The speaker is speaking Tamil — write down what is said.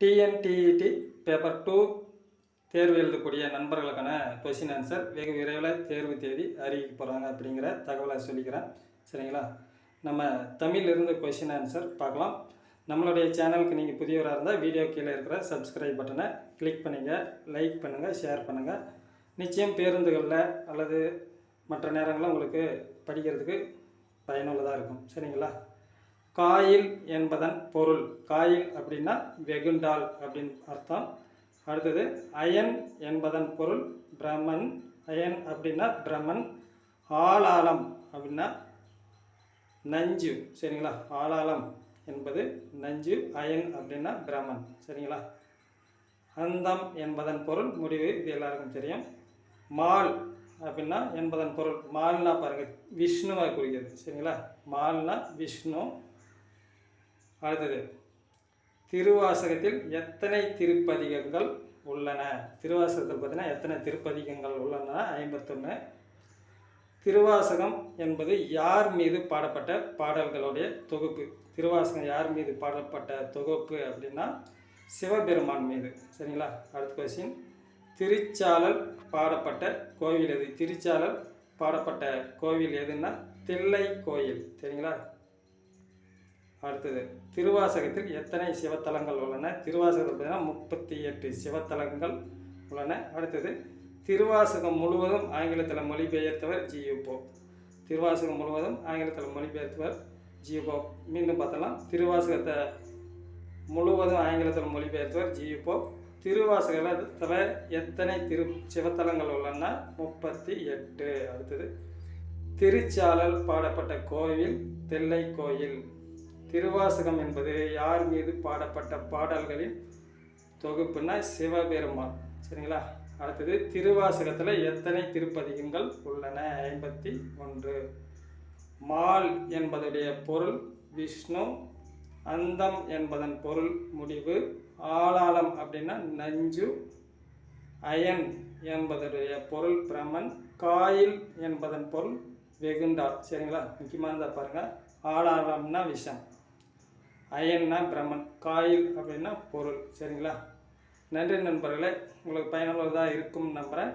டிஎன்டிஇடி பேப்பர் டூ தேர்வு எழுதக்கூடிய நண்பர்களுக்கான கொஷின் ஆன்சர் வெகு விரைவில் தேர்வு தேதி அறிவிக்க போகிறாங்க அப்படிங்கிற தகவலை சொல்லிக்கிறேன். சரிங்களா? நம்ம தமிழிலிருந்து கொஷின் ஆன்சர் பார்க்கலாம். நம்மளுடைய சேனலுக்கு நீங்கள் புதியவராக இருந்தால் வீடியோ கீழே இருக்கிற சப்ஸ்கிரைப் பட்டனை கிளிக் பண்ணுங்கள் லைக் பண்ணுங்கள் ஷேர் பண்ணுங்கள் நிச்சயம் பேருந்துகளில் அல்லது மற்ற நேரங்களில் உங்களுக்கு படிக்கிறதுக்கு பயனுள்ளதாக இருக்கும். சரிங்களா? காயில் என்பதன் பொருள். காயில் அப்படின்னா வெகுண்டால் அப்படின்னு அர்த்தம். அடுத்தது அயன் என்பதன் பொருள் பிரமன். அயன் அப்படின்னா பிரமன். ஆளாளம் அப்படின்னா நஞ்சு. சரிங்களா? ஆளாளம் என்பது நஞ்சு அயன் அப்படின்னா பிரமன். சரிங்களா? அந்தம் என்பதன் பொருள் முடிவு. இது எல்லாருக்கும் தெரியும். மால் அப்படின்னா என்பதன் பொருள். மால்னா பாருங்கள் விஷ்ணுவை குறிக்கிறது. சரிங்களா? மால்னா விஷ்ணு அடுத்தது. திருவாசகத்தில் எத்தனை திருப்பதிகங்கள் உள்ளன? திருவாசகத்தில் பார்த்தீங்கன்னா எத்தனை திருப்பதிகங்கள் உள்ளன? ஐம்பத்தொன்று திருவாசகம் என்பது யார் மீது பாடப்பட்ட பாடல்களுடைய தொகுப்பு? திருவாசகம் யார் மீது பாடப்பட்ட தொகுப்பு அப்படின்னா சிவபெருமான் மீது. சரிங்களா? அடுத்த கொஸ்டின் திருச்சாளல் பாடப்பட்ட கோவில் எது? திருச்சாளல் பாடப்பட்ட கோவில் எதுன்னா தில்லை கோயில். சரிங்களா? அடுத்தது திருவாசகத்தில் எத்தனை சிவத்தலங்கள் உள்ளன? திருவாசகத்தில் பார்த்தீங்கன்னா முப்பத்தி எட்டு சிவத்தலங்கள் உள்ளன. அடுத்தது திருவாசகம் முழுவதும் ஆங்கிலத்தில் மொழிபெயர்த்தவர் ஜியூபோ. திருவாசகம் முழுவதும் ஆங்கிலத்தில் மொழிபெயர்த்தவர் ஜியூபோ. மீண்டும் பார்த்தலாம் திருவாசகத்தை முழுவதும் ஆங்கிலத்தில் மொழிபெயர்த்தவர் ஜியூபோ. திருவாசகத்தில் எத்தனை திரு சிவத்தலங்கள் உள்ளன? முப்பத்தி எட்டு. அடுத்தது திருச்சாளல் பாடப்பட்ட கோவில் தெல்லை கோயில். திருவாசகம் என்பது யார் மீது பாடப்பட்ட பாடல்களின் தொகுப்புனா சிவபெருமான். சரிங்களா? அடுத்தது திருவாசகத்தில் எத்தனை திருப்பதிகங்கள் உள்ளன? ஐம்பத்தி ஒன்று. மால் என்பதுடைய பொருள் விஷ்ணு அந்தம் என்பதன் பொருள் முடிவு ஆளாளம் அப்படின்னா நஞ்சு அயன் என்பதுடைய பொருள் பிரமன் காயில் என்பதன் பொருள் வெகுண்டா. சரிங்களா? முக்கியமானதாக பாருங்கள் ஆளாளம்னா விஷம். அயன்னா பிரம்மன் காயில் அப்படின்னா பொருள். சரிங்களா? நன்றி நண்பர்களே உங்களுக்கு பயனுள்ளதாக இருக்கும் நம்புகிறேன்